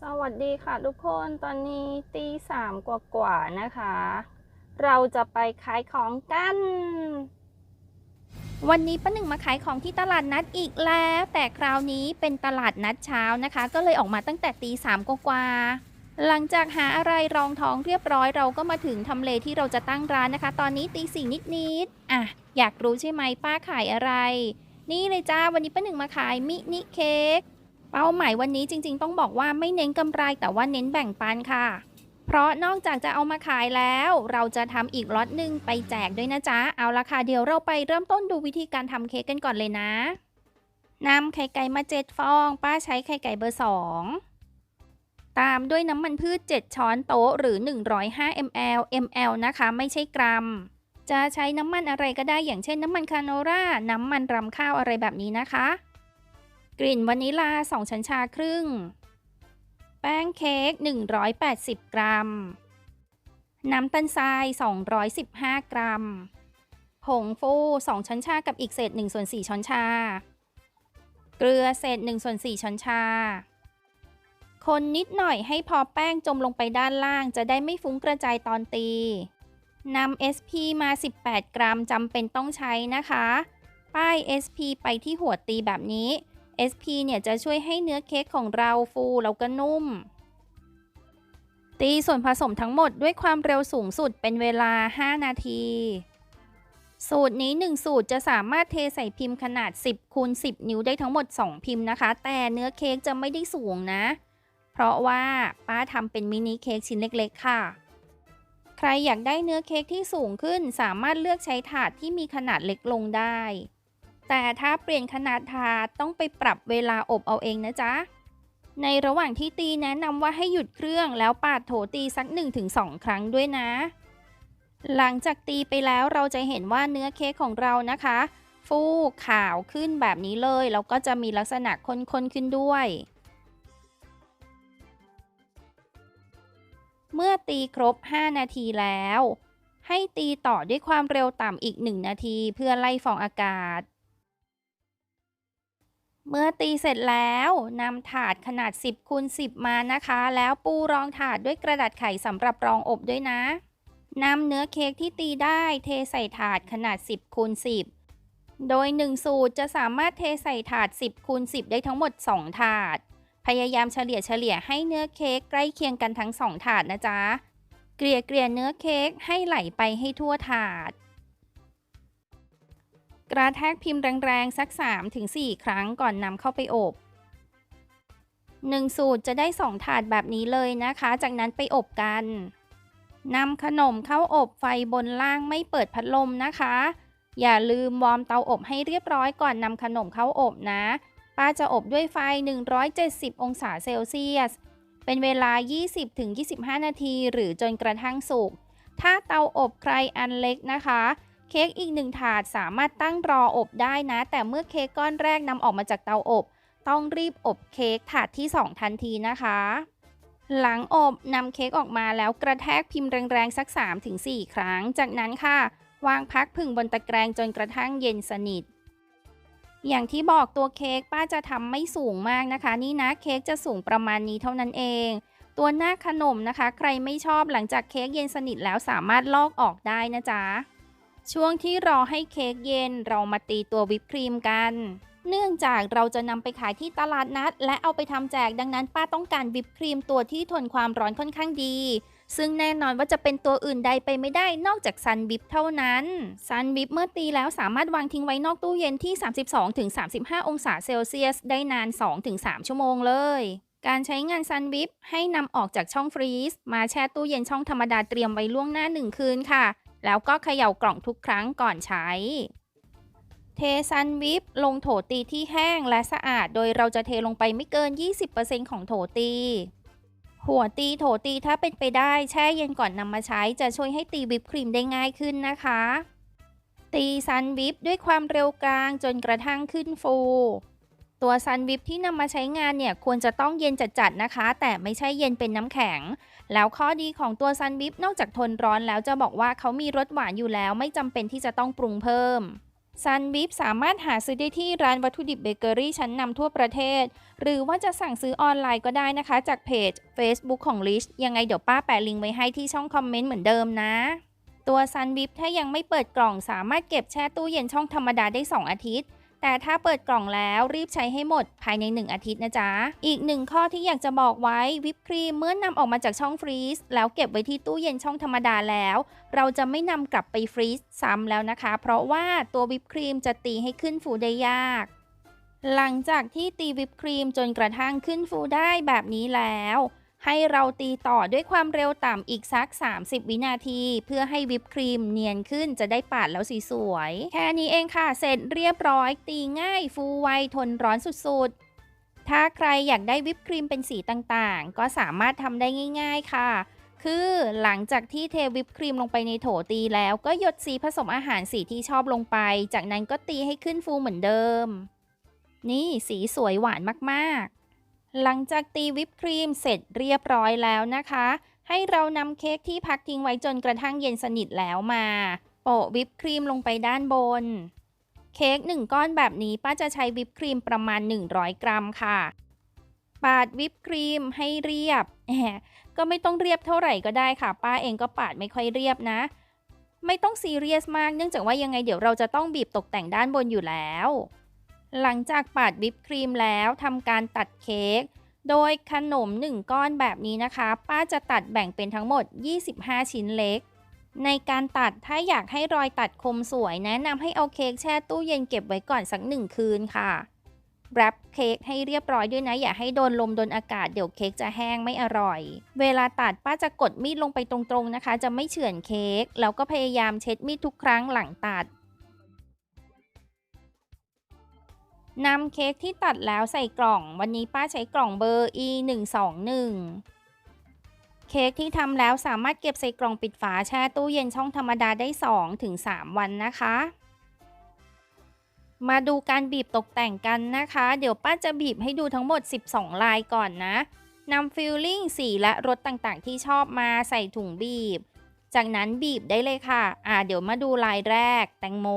สวัสดีค่ะทุกคนตอนนี้ตีสามกว่าๆนะคะ เราจะไปขายของกัน วันนี้ป้าหนึ่งมาขายของที่ตลาดนัดอีกแล้ว แต่คราวนี้เป็นตลาดนัดเช้านะคะ ก็เลยออกมาตั้งแต่ตีสามกว่าๆหลังจากหาอะไรรองท้องเรียบร้อยเราก็มาถึงทำเลที่เราจะตั้งร้านนะคะ ตอนนี้ตีสี่นิดๆอะอยากรู้ใช่ไหมป้าขายอะไร นี่เลยจ้าวันนี้ป้าหนึ่งมาขายมินิเค้ก เป้าหมายวันนี้จริง ๆ ต้องบอกว่าไม่เน้นกำไรแต่ว่าเน้นแบ่งปันค่ะ เพราะนอกจากจะเอามาขายแล้ว เราจะทำอีกล็อตหนึ่งไปแจกด้วยนะจ๊ะ เอาละค่ะเดี๋ยวเราไปเริ่มต้นดูวิธีการทำเค้กกันก่อนเลยนะนำไข่ไก่มาเจ็ดฟอง ป้าใช้ไข่ไก่เบอร์สองตามด้วยน้ำมันพืช 7 ช้อนโต๊ะหรือ 105 ml ml นะคะ ไม่ใช่กรัม จะใช้น้ำมันอะไรก็ได้อย่างเช่นน้ำมันคาโนราน้ำมันรำข้าวอะไรแบบนี้นะคะ กลิ่นวานิลา 2ช้อนชาครึ่ง แป้งเค้ก 180 กรัม น้ำตาลทราย 215 กรัม ผงฟู 2 ช้อนชากับอีกเศษ1ส่วน4ช้อนชา เกลือเศษ1ส่วน4ช้อนชา คนนิดหน่อยให้พอแป้งจมลงไปด้านล่างจะได้ไม่ฟุ้งกระจายตอนตีนำ SP มา 18 กรัมจำเป็นต้องใช้นะคะ ป้าย SP ไปที่หัวตีแบบนี้ SP เนี่ยจะช่วยให้เนื้อเค้กของเราฟูแล้วก็นุ่ม ตีส่วนผสมทั้งหมดด้วยความเร็วสูงสุดเป็นเวลา 5 นาที สูตรนี้ 1 สูตรจะสามารถเทใส่พิมพ์ขนาด 10คูณ10 นิ้วได้ทั้งหมด 2 พิมพ์นะคะ แต่เนื้อเค้กจะไม่ได้สูงนะ เพราะว่าป้าทำเป็นมินิเค้กชิ้นเล็กๆค่ะใครอยากได้เนื้อเค้กที่สูงขึ้น สามารถเลือกใช้ถาดที่มีขนาดเล็กลงได้ แต่ถ้าเปลี่ยนขนาดถาดต้องไปปรับเวลาอบเอาเองนะจ๊ะ ในระหว่างที่ตีแนะนำว่าให้หยุดเครื่องแล้วปาดโถตีสัก 1-2 ครั้งด้วยนะ หลังจากตีไปแล้วเราจะเห็นว่าเนื้อเค้กของเรานะคะ ฟูขาวขึ้นแบบนี้เลยแล้วก็จะมีลักษณะข้นๆขึ้นด้วยเมื่อตีครบ 5 นาทีแล้ว ให้ตีต่อด้วยความเร็วต่ำอีก 1 นาทีเพื่อไล่ฟองอากาศ เมื่อตีเสร็จแล้วนำถาดขนาด 10คูณ10 มานะคะ แล้วปูรองถาดด้วยกระดาษไขสำหรับรองอบด้วยนะนำเนื้อเค้กที่ตีได้เทใส่ถาดขนาด 10คูณ10 โดย 1 สูตรจะสามารถเทใส่ถาด 10คูณ10 ได้ทั้งหมด 2 ถาด พยายามเฉลี่ยเฉลี่ยให้เนื้อเค้กใกล้เคียงกันทั้ง 2 ถาดนะจ๊ะ เกลี่ยเกลี่ยเนื้อเค้กให้ไหลไปให้ทั่วถาด กระแทกพิมพ์แรงๆ สัก 3-4 ครั้งก่อนนำเข้าไปอบ 1 สูตรจะได้ 2 ถาดแบบนี้เลยนะคะ จากนั้นไปอบกันนำขนมเข้าอบไฟบนล่างไม่เปิดพัดลมนะคะ อย่าลืมวอร์มเตาอบให้เรียบร้อยก่อนนำขนมเข้าอบนะ ป้าจะอบด้วยไฟ 170 องศาเซลเซียส เป็นเวลา 20-25 นาที หรือจนกระทั่งสุก ถ้าเตาอบใครอันเล็กนะคะ ค้กอีกหนึ่งถาดสามารถตั้งรออบได้นะ แต่เมื่อเค้กก้อนแรกนำออกมาจากเตาอบ ต้องรีบอบเค้กถาดที่ 2 ทันทีนะคะ หลังอบนำเค้กออกมาแล้วกระแทกพิมพ์แรงๆ สัก 3-4 ครั้ง จากนั้นค่ะ วางพักผึ่งบนตะแกรงจนกระทั่งเย็นสนิท อย่างที่บอกตัวเค้กป้าจะทำไม่สูงมากนะคะ นี่นะเค้กจะสูงประมาณนี้เท่านั้นเองตัวหน้าขนมนะคะ ใครไม่ชอบหลังจากเค้กเย็นสนิทแล้วสามารถลอกออกได้นะจ๊ะ ช่วงที่รอให้เค้กเย็นเรามาตีตัววิปครีมกัน เนื่องจากเราจะนำไปขายที่ตลาดนัด และเอาไปทำแจกดังนั้นป้าต้องการวิปครีมตัวที่ทนความร้อนค่อนข้างดี ซึ่งแน่นอนว่าจะเป็นตัวอื่นใดไปไม่ได้นอกจากซันวิปเท่านั้นซันวิปเมื่อตีแล้วสามารถวางทิ้งไว้นอกตู้เย็นที่ 32-35 องศาเซลเซียส ได้นาน 2-3 ชั่วโมงเลยการใช้งานซันวิปให้นำออกจากช่องฟรีซมาแช่ตู้เย็นช่องธรรมดาเตรียมไว้ล่วงหน้า 1 คืนค่ะ แล้วก็เขย่ากล่องทุกครั้งก่อนใช้ เทซันวิปลงโถตีที่แห้งและสะอาด โดยเราจะเทลงไปไม่เกิน 20%ของโถตี หัวตีโถตีถ้าเป็นไปได้แช่เย็นก่อนนำมาใช้จะช่วยให้ตีวิปครีมได้ง่ายขึ้นนะคะ ตีซันวิปด้วยความเร็วกลางจนกระทั่งขึ้นฟู ตัวซันวิปที่นำมาใช้งานเนี่ยควรจะต้องเย็นจัดๆนะคะ แต่ไม่ใช่เย็นเป็นน้ำแข็ง แล้วข้อดีของตัวซันวิปนอกจากทนร้อนแล้วจะบอกว่าเขามีรสหวานอยู่แล้ว ไม่จำเป็นที่จะต้องปรุงเพิ่มซันวิปสามารถหาซื้อได้ที่ร้านวัตถุดิบเบเกอรี่ชั้นนำทั่วประเทศ หรือว่าจะสั่งซื้อออนไลน์ก็ได้นะคะ จากเพจ Facebook ของ Rich ยังไงเดี๋ยวป้าแปะลิงก์ไว้ให้ที่ช่องคอมเมนต์เหมือนเดิมนะ ตัวซันวิปถ้ายังไม่เปิดกล่องสามารถเก็บแช่ตู้เย็นช่องธรรมดาได้ 2 อาทิตย์ แต่ถ้าเปิดกล่องแล้วรีบใช้ให้หมดภายใน 1 อาทิตย์นะจ๊ะ อีกหนึ่งข้อที่อยากจะบอกไว้วิปครีมเมื่อนำออกมาจากช่องฟรีซแล้วเก็บไว้ที่ตู้เย็นช่องธรรมดาแล้ว เราจะไม่นำกลับไปฟรีซซ้ำแล้วนะคะ เพราะว่าตัววิปครีมจะตีให้ขึ้นฟูได้ยากหลังจากที่ตีวิปครีมจนกระทั่งขึ้นฟูได้แบบนี้แล้ว ให้เราตีต่อด้วยความเร็วต่ำอีกสัก 30 วินาที เพื่อให้วิปครีมเนียนขึ้นจะได้ปาดแล้วสีสวย แค่นี้เองค่ะ เสร็จเรียบร้อย ตีง่าย ฟูไว ทนร้อนสุดๆ ถ้าใครอยากได้วิปครีมเป็นสีต่างๆ ก็สามารถทำได้ง่าย ๆค่ะ คือหลังจากที่เทวิปครีมลงไปในโถตีแล้วก็หยดสีผสมอาหารสีที่ชอบลงไป จากนั้นก็ตีให้ขึ้นฟูเหมือนเดิม นี่สีสวยหวานมากๆ หลังจากตีวิปครีมเสร็จเรียบร้อยแล้วนะคะ ให้เรานำเค้กที่พักทิ้งไว้จนกระทั่งเย็นสนิทแล้วมาโปะวิปครีมลงไปด้านบน เค้กหนึ่งก้อนแบบนี้ป้าจะใช้วิปครีมประมาณ 100 กรัมค่ะ ปาดวิปครีมให้เรียบแหมก็ไม่ต้องเรียบเท่าไหร่ก็ได้ค่ะ ป้าเองก็ปาดไม่ค่อยเรียบนะ ไม่ต้องซีเรียสมากเนื่องจากว่ายังไงเดี๋ยวเราจะต้องบีบตกแต่งด้านบนอยู่แล้ว หลังจากปาดวิปครีมแล้วทำการตัดเค้ก โดยขนม 1 ก้อนแบบนี้นะคะ ป้าจะตัดแบ่งเป็นทั้งหมด 25 ชิ้นเล็ก ในการตัดถ้าอยากให้รอยตัดคมสวย แนะนำให้เอาเค้กแช่ตู้เย็นเก็บไว้ก่อนสักหนึ่งคืนค่ะแรปเค้กให้เรียบร้อยด้วยนะ อย่าให้โดนลมโดนอากาศเดี๋ยวเค้กจะแห้งไม่อร่อย เวลาตัดป้าจะกดมีดลงไปตรงๆนะคะ จะไม่เฉือนเค้กแล้วก็พยายามเช็ดมีดทุกครั้งหลังตัด นำเค้กที่ตัดแล้วใส่กล่อง วันนี้ป้าใช้กล่องเบอร์ E 1 2 1เค้กที่ทำแล้วสามารถเก็บใส่กล่องปิดฝาแช่ตู้เย็นช่องธรรมดาได้2-3ถึง3วันนะคะ มาดูการบีบตกแต่งกันนะคะ เดี๋ยวป้าจะบีบให้ดูทั้งหมด 12 ลายก่อนนะนำฟิลลิ่งสีและรสต่างๆ ที่ชอบมาใส่ถุงบีบ จากนั้นบีบได้เลยค่ะ อ่าเดี๋ยวมาดูลายแรกแตงโม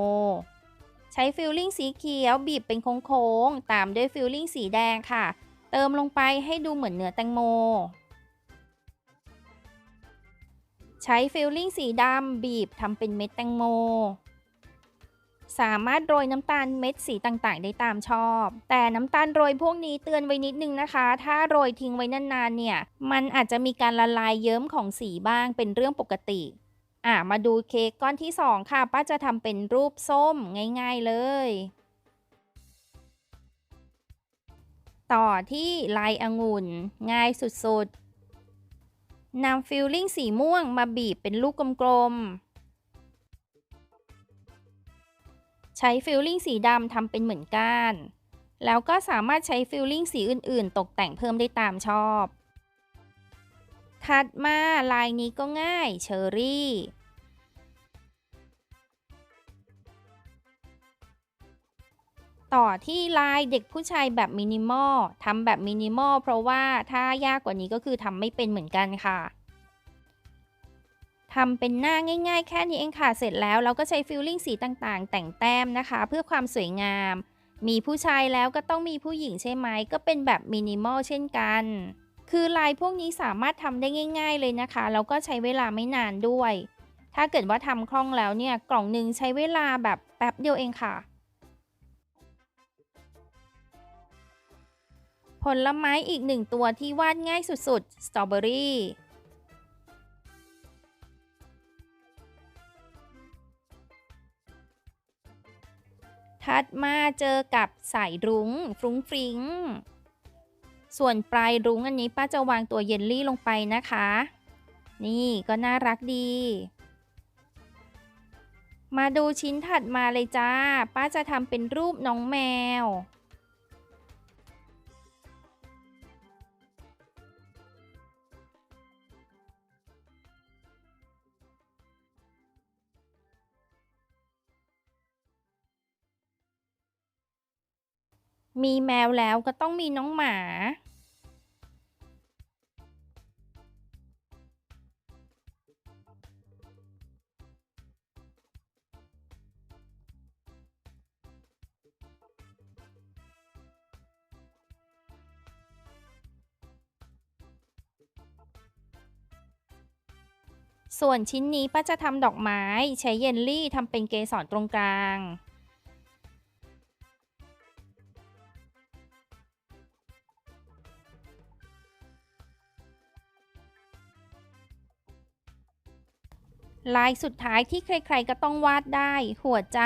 ใช้ฟิลลิ่งสีเขียวบีบเป็นโค้งๆ ตามด้วยฟิลลิ่งสีแดงค่ะ เติมลงไปให้ดูเหมือนเนื้อแตงโม ใช้ฟิลลิ่งสีดำบีบทำเป็นเม็ดแตงโม สามารถโรยน้ำตาลเม็ดสีต่างๆ ได้ตามชอบ แต่น้ำตาลโรยพวกนี้เตือนไว้นิดนึงนะคะ ถ้าโรยทิ้งไว้นานๆเนี่ย มันอาจจะมีการละลายเยิ้มของสีบ้างเป็นเรื่องปกติ อะมาดูเค้กก้อนที่ 2 ค่ะ ป้าจะทำเป็นรูปส้มง่าย ๆเลย ต่อที่ลายองุ่นง่ายสุดๆนำฟิลลิ่งสีม่วงมาบีบเป็นลูกกลมๆ ใช้ฟิลลิ่งสีดำทำเป็นเหมือนก้าน แล้วก็สามารถใช้ฟิลลิ่งสีอื่นๆ ตกแต่งเพิ่มได้ตามชอบถัดมาลายนี้ก็ง่ายเชอรี่ ต่อที่ลายเด็กผู้ชายแบบมินิมอลทำแบบมินิมอลเพราะว่าถ้ายากกว่านี้ก็คือทำไม่เป็นเหมือนกันค่ะทำเป็นหน้าง่าย ๆ แค่นี้เองค่ะ เสร็จแล้วเราก็ใช้ฟิลลิ่งสีต่างๆ แต่งแต้มนะคะ เพื่อความสวยงาม มีผู้ชายแล้วก็ต้องมีผู้หญิงใช่ไหม ก็เป็นแบบมินิมอลเช่นกัน คือลายพวกนี้สามารถทำได้ง่าย ๆเลยนะคะ แล้วก็ใช้เวลาไม่นานด้วย ถ้าเกิดว่าทำคล่องแล้วเนี่ย กล่องหนึ่งใช้เวลาแบบแป๊บเดียวเองค่ะ ลไม้อีกหนึ่งตัวที่วาดง่ายสุดๆ สตรอเบอรี่ ถัดมาเจอกับสายรุ้ง ฟรุ้งฟริ้ง ส่วนปลายรุ้งอันนี้ป้าจะวางตัวเยลลี่ลงไปนะคะ นี่ก็น่ารักดีมาดูชิ้นถัดมาเลยจ้า ป้าจะทำเป็นรูปน้องแมว มีแมวแล้วก็ต้องมีน้องหมา ส่วนชิ้นนี้ป้าจะทำดอกไม้ ใช้เยลลี่ทำเป็นเกสรตรงกลาง ลายสุดท้ายที่ใครๆก็ต้องวาดได้ หัวใจ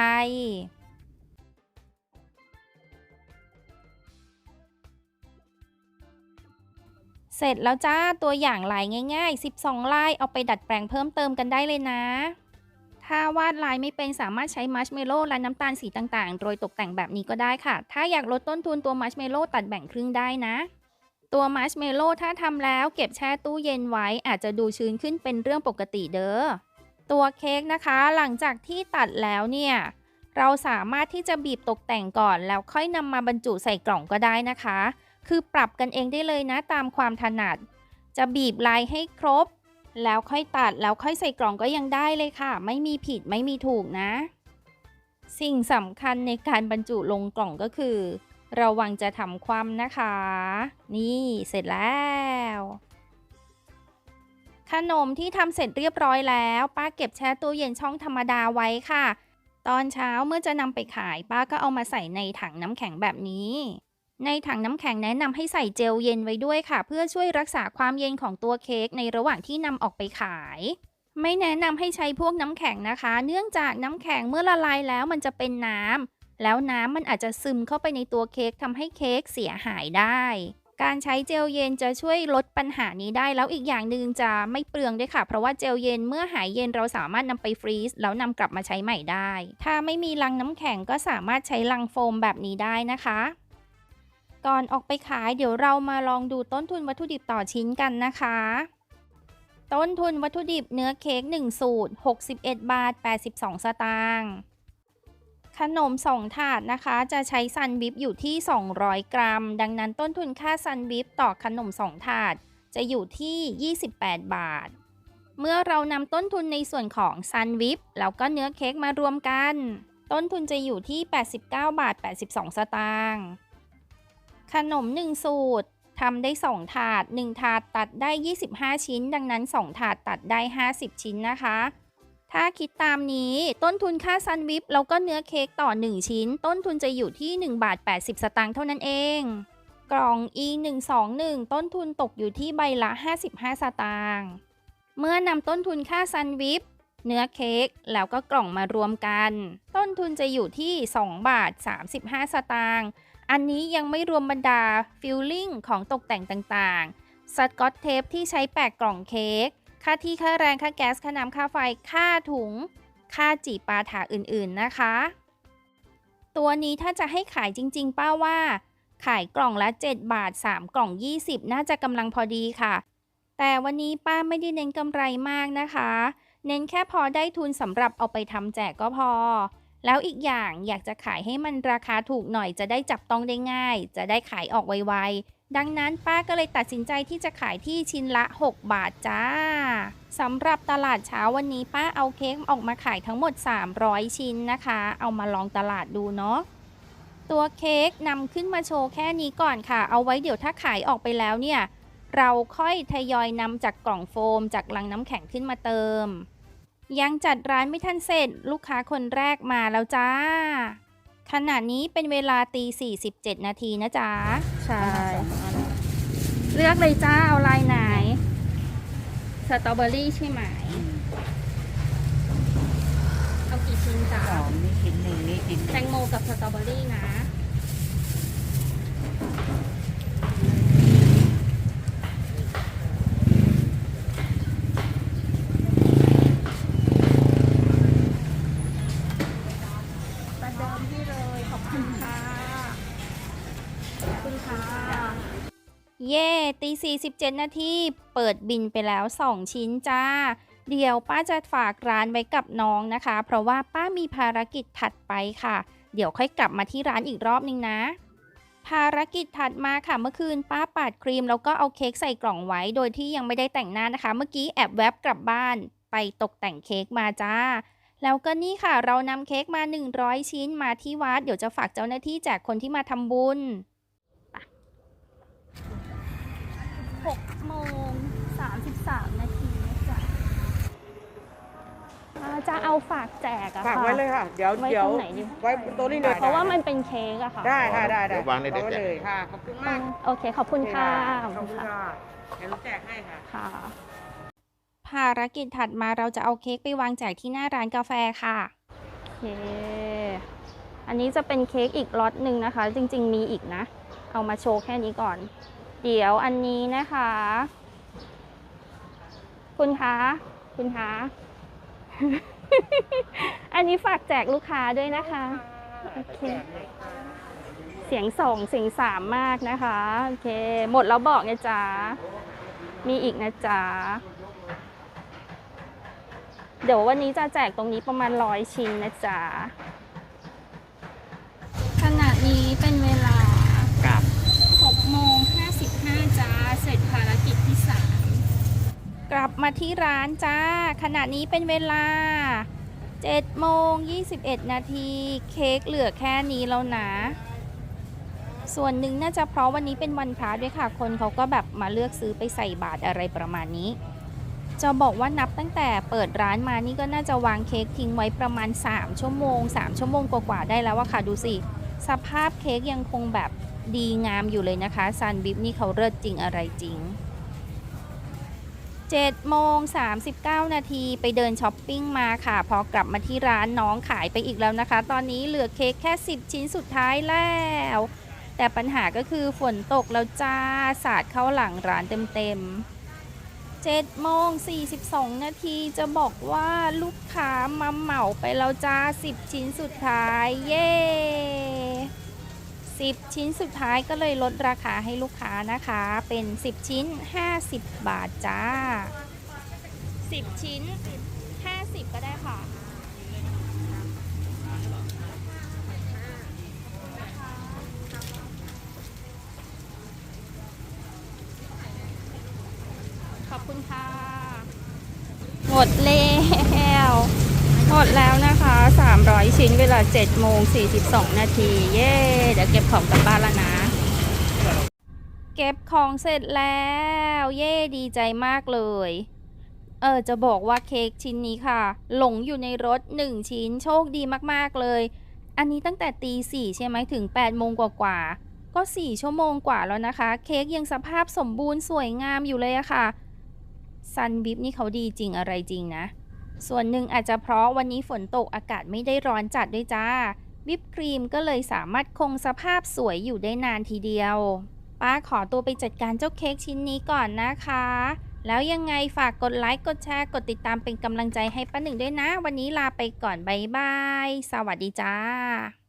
เสร็จแล้วจ้าตัวอย่างลายง่ายๆ 12 ลายเอาไปดัดแปลงเพิ่มเติมกันได้เลยนะ ถ้าวาดลายไม่เป็นสามารถใช้มัชเมลโล่และน้ำตาลสีต่างๆโรยตกแต่งแบบนี้ก็ได้ค่ะ ถ้าอยากลดต้นทุนตัวมัชเมลโล่ตัดแบ่งครึ่งได้นะ ตัวมัชเมลโล่ถ้าทำแล้วเก็บแช่ตู้เย็นไว้อาจจะดูชื้นขึ้นเป็นเรื่องปกติเด้อ ตัวเค้กนะคะหลังจากที่ตัดแล้วเนี่ยเราสามารถที่จะบีบตกแต่งก่อน แล้วค่อยนำมาบรรจุใส่กล่องก็ได้นะคะ คือปรับกันเองได้เลยนะตามความถนัด จะบีบลายให้ครบ แล้วค่อยตัดแล้วค่อยใส่กล่องก็ยังได้เลยค่ะ ไม่มีผิดไม่มีถูกนะ สิ่งสำคัญในการบรรจุลงกล่องก็คือ ระวังจะทำความนะคะ นี่เสร็จแล้ว ขนมที่ทำเสร็จเรียบร้อยแล้ว ป้าเก็บแช่ตู้เย็นช่องธรรมดาไว้ค่ะ ตอนเช้าเมื่อจะนำไปขาย ป้าก็เอามาใส่ในถังน้ำแข็งแบบนี้ ในถังน้ำแข็งแนะนำให้ใส่เจลเย็นไว้ด้วยค่ะ เพื่อช่วยรักษาความเย็นของตัวเค้กในระหว่างที่นำออกไปขาย ไม่แนะนำให้ใช้พวกน้ำแข็งนะคะ เนื่องจากน้ำแข็งเมื่อละลายแล้วมันจะเป็นน้ำแล้วน้ำมันอาจจะซึมเข้าไปในตัวเค้กทำให้เค้กเสียหายได้ การใช้เจลเย็นจะช่วยลดปัญหานี้ได้ แล้วอีกอย่างหนึ่งจะไม่เปลืองด้วยค่ะ เพราะว่าเจลเย็นเมื่อหายเย็นเราสามารถนำไปฟรีซแล้วนำกลับมาใช้ใหม่ได้ ถ้าไม่มีลังน้ำแข็งก็สามารถใช้ลังโฟมแบบนี้ได้นะคะ ก่อนออกไปขายเดี๋ยวเรามาลองดูต้นทุนวัตถุดิบต่อชิ้นกันนะคะ ต้นทุนวัตถุดิบเนื้อเค้ก1สูตร 61 บาท 82 สตางค์ ขนม 2 ถาดนะคะ จะใช้ซันบิฟอยู่ที่ 200 กรัม ดังนั้นต้นทุนค่าซันบิฟต่อขนม 2 ถาด จะอยู่ที่ 28 บาท เมื่อเรานำต้นทุนในส่วนของซันวิปแล้วก็เนื้อเค้กมารวมกัน ต้นทุนจะอยู่ที่ 89 บาท 82 สตางค์ขนม 1 สูตรทำได้ 2 ถาด 1 ถาดตัดได้ 25 ชิ้น ดังนั้น 2 ถาดตัดได้ 50 ชิ้นนะคะ ถ้าคิดตามนี้ต้นทุนค่าซันวิปแล้วก็เนื้อเค้กต่อ 1 ชิ้น ต้นทุนจะอยู่ที่ 1 บาท 80 สตางค์เท่านั้นเอง กล่อง e 1 2 1 ต้นทุนตกอยู่ที่ใบละ 55 สตางค์เมื่อนำต้นทุนค่าซันวิปเนื้อเค้กแล้วก็กล่องมารวมกัน ต้นทุนจะอยู่ที่ 2 บาท 35 สตางค์อันนี้ยังไม่รวมบรรดาฟิลลิ่งของตกแต่งต่างๆ สกอตเทปที่ใช้แปะกล่องเค้ก ค่าที่ค่าแรงค่าแก๊สค่าน้ำค่าไฟค่าถุง ค่าจีปาถาอื่นๆนะคะ ตัวนี้ถ้าจะให้ขายจริงๆ ป้าว่า ขายกล่องละ 7 บาท 3 กล่อง 20 น่าจะกำลังพอดีค่ะ แต่วันนี้ป้าไม่ได้เน้นกำไรมากนะคะ เน้นแค่พอได้ทุนสำหรับเอาไปทำแจกก็พอ แล้วอีกอย่างอยากจะขายให้มันราคาถูกหน่อยจะได้จับต้องได้ง่าย จะได้ขายออกไวๆ ดังนั้นป้าก็เลยตัดสินใจที่จะขายที่ชิ้นละ 6 บาทจ้าสำหรับตลาดเช้าวันนี้ป้าเอาเค้กออกมาขายทั้งหมด 300 ชิ้นนะคะ เอามาลองตลาดดูเนาะตัวเค้กนำขึ้นมาโชว์แค่นี้ก่อนค่ะ เอาไว้เดี๋ยวถ้าขายออกไปแล้วเนี่ย เราค่อยทยอยนำจากกล่องโฟมจากลังน้ำแข็งขึ้นมาเติม ยังจัดร้านไม่ทันเสร็จลูกค้าคนแรกมาแล้วจ้าขณะนี้เป็นเวลาตี 47 นาทีนะจ๊ะ ใช่ เลือกเลยจ้า เอาลายไหน สตรอเบอรี่ใช่ไหม เอากี่ชิ้นจ้าสองนี่ชิ้นหนึ่งนี่ชิ้นหแตนึ่งงโมกับสตรอเบอรี่นะประ 47 นาทีเปิดบินไปแล้ว 2 ชิ้นจ้า เดี๋ยวป้าจะฝากร้านไว้กับน้องนะคะ เพราะว่าป้ามีภารกิจถัดไปค่ะ เดี๋ยวค่อยกลับมาที่ร้านอีกรอบนึงนะ ภารกิจถัดมาค่ะเมื่อคืนป้าปาดครีมแล้วก็เอาเค้กใส่กล่องไว้โดยที่ยังไม่ได้แต่งหน้านะคะ เมื่อกี้แอบแวบกลับบ้านไปตกแต่งเค้กมาจ้าแล้วก็นี่ค่ะเรานำเค้กมา 100 ชิ้นมาที่วัด เดี๋ยวจะฝากเจ้าหน้าที่แจกคนที่มาทำบุญ 6โมง33 นาทีนะจ๊ะจะเอาฝากแจกอะฝากค่ะไว้เลยค่ะ เดี๋ยวไว้เดี๋ยวตรงไหนดีไว้บนโต๊ะนี่เลยเพราะว่ามันเป็นเค้กอะค่ะได้ค่ะได้ได้เดี๋ยววางในเด็กไว้แจกเลยค่ะ ขอบคุณมากโอเคขอบคุณค่ะขอบคุณค่ะเดี๋ยวหนูแจกให้ค่ะ ค่ะ ภารกิจถัดมาเราจะเอาเค้กไปวางแจกที่หน้าร้านกาแฟค่ะ โอเค อันนี้จะเป็นเค้กอีกล็อตหนึ่งนะคะ จริง ๆ มีอีกนะ เอามาโชว์แค่นี้ก่อน เดี๋ยวอันนี้นะคะ คุณคะคุณคะ อันนี้ฝากแจกลูกค้าด้วยนะคะ โอเค เสียงสองเสียงสามมากนะคะ โอเค หมดแล้วบอกนะจ๊ะ มีอีกนะจ๊ะ เดี๋ยววันนี้จะแจกตรงนี้ประมาณร้อยชิ้นนะจ๊ะ ขณะนี้เป็นเวลา ครับ 6โมง55จ้า เสร็จภารกิจที่ 3 กลับมา ที่ร้านจ้า ขณะนี้เป็นเวลา7โมง21 นาที เค้กเหลือแค่นี้แล้วนะ ส่วนหนึ่งน่าจะเพราะวันนี้เป็นวันพระด้วยค่ะ คนเขาก็แบบมาเลือกซื้อไปใส่บาตรอะไรประมาณนี้ จะบอกว่านับตั้งแต่เปิดร้านมานี่ก็น่าจะวางเค้กทิ้งไว้ประมาณ 3 ชั่วโมง 3 ชั่วโมงกว่าๆได้แล้วอะค่ะดูสิ สภาพเค้กยังคงแบบดีงามอยู่เลยนะคะซันบิฟนี่เขาเลิศจริงอะไรจริง 7โมง39 นาทีไปเดินช้อปปิ้งมาค่ะ พอกลับมาที่ร้านน้องขายไปอีกแล้วนะคะ ตอนนี้เหลือเค้กแค่ 10 ชิ้นสุดท้ายแล้ว แต่ปัญหาก็คือฝนตกแล้วจ้า สาดเข้าหลังร้านเต็มๆ7โมง42 นาทีจะบอกว่าลูกค้ามาเหมาไปแล้วจ้า 10 ชิ้นสุดท้าย เย้ 10 ชิ้นสุดท้ายก็เลยลดราคาให้ลูกค้านะคะ เป็น 10 ชิ้น 50 บาทจ้า 10 ชิ้น 50 ก็ได้ค่ะขอบคุณค่ะหมดแล้ว หมดแล้วนะคะ 300 ชิ้นเวลา7โมง42 นาที เย้เดี๋ยวเก็บของกลับบ้านแล้วนะ เก็บของเสร็จแล้ว เย่ดีใจมากเลย เออจะบอกว่าเค้กชิ้นนี้ค่ะ หลงอยู่ในรถ 1 ชิ้นโชคดีมากๆเลย อันนี้ตั้งแต่ตีสี่ใช่ไหมถึง8โมงกว่าๆก็ 4 ชั่วโมงกว่าแล้วนะคะ เค้กยังสภาพสมบูรณ์สวยงามอยู่เลยอะค่ะซันบิฟนี่เขาดีจริงอะไรจริงนะ ส่วนหนึ่งอาจจะเพราะวันนี้ฝนตกอากาศไม่ได้ร้อนจัดด้วยจ้า วิปครีมก็เลยสามารถคงสภาพสวยอยู่ได้นานทีเดียว ป้าขอตัวไปจัดการเจ้าเค้กชิ้นนี้ก่อนนะคะ แล้วยังไงฝากกดไลค์ กดแชร์ กดติดตามเป็นกำลังใจให้ป้าหนึ่งด้วยนะ วันนี้ลาไปก่อนบ๊ายบาย สวัสดีจ้า